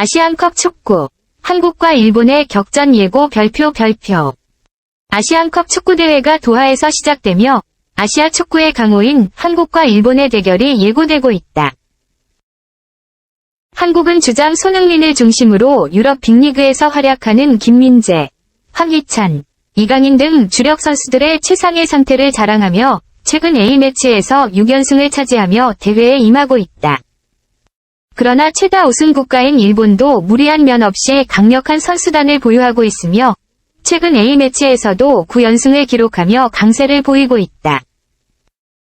아시안컵 축구. 한국과 일본의 격전 예고 별표 별표. 아시안컵 축구대회가 도하에서 시작되며 아시아 축구의 강호인 한국과 일본의 대결이 예고되고 있다. 한국은 주장 손흥민을 중심으로 유럽 빅리그에서 활약하는 김민재, 황희찬, 이강인 등 주력 선수들의 최상의 상태를 자랑하며 최근 A매치에서 6연승을 차지하며 대회에 임하고 있다. 그러나 최다 우승 국가인 일본도 무리한 면 없이 강력한 선수단을 보유하고 있으며 최근 A매치에서도 9연승을 기록하며 강세를 보이고 있다.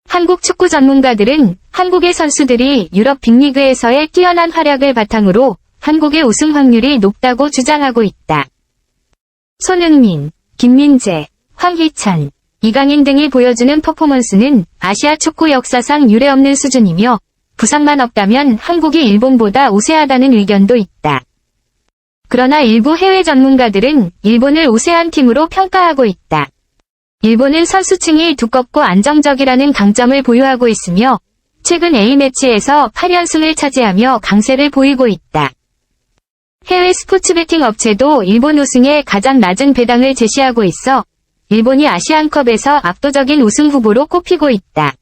한국 축구 전문가들은 한국의 선수들이 유럽 빅리그에서의 뛰어난 활약을 바탕으로 한국의 우승 확률이 높다고 주장하고 있다. 손흥민, 김민재, 황희찬, 이강인 등이 보여주는 퍼포먼스는 아시아 축구 역사상 유례없는 수준이며 부상만 없다면 한국이 일본보다 우세하다는 의견도 있다. 그러나 일부 해외 전문가들은 일본을 우세한 팀으로 평가하고 있다. 일본은 선수층이 두껍고 안정적이라는 강점을 보유하고 있으며 최근 A매치에서 8연승을 차지하며 강세를 보이고 있다. 해외 스포츠 베팅 업체도 일본 우승에 가장 낮은 배당을 제시하고 있어 일본이 아시안컵에서 압도적인 우승 후보로 꼽히고 있다.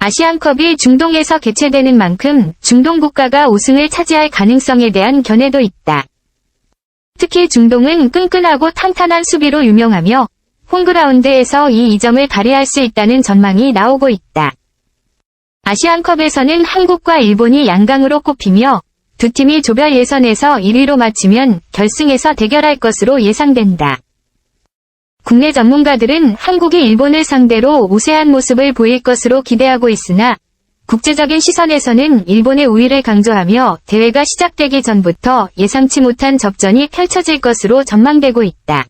아시안컵이 중동에서 개최되는 만큼 중동 국가가 우승을 차지할 가능성에 대한 견해도 있다. 특히 중동은 끈끈하고 탄탄한 수비로 유명하며 홈그라운드에서 이 이점을 발휘할 수 있다는 전망이 나오고 있다. 아시안컵에서는 한국과 일본이 양강으로 꼽히며 두 팀이 조별 예선에서 1위로 마치면 결승에서 대결할 것으로 예상된다. 국내 전문가들은 한국이 일본을 상대로 우세한 모습을 보일 것으로 기대하고 있으나 국제적인 시선에서는 일본의 우위를 강조하며 대회가 시작되기 전부터 예상치 못한 접전이 펼쳐질 것으로 전망되고 있다.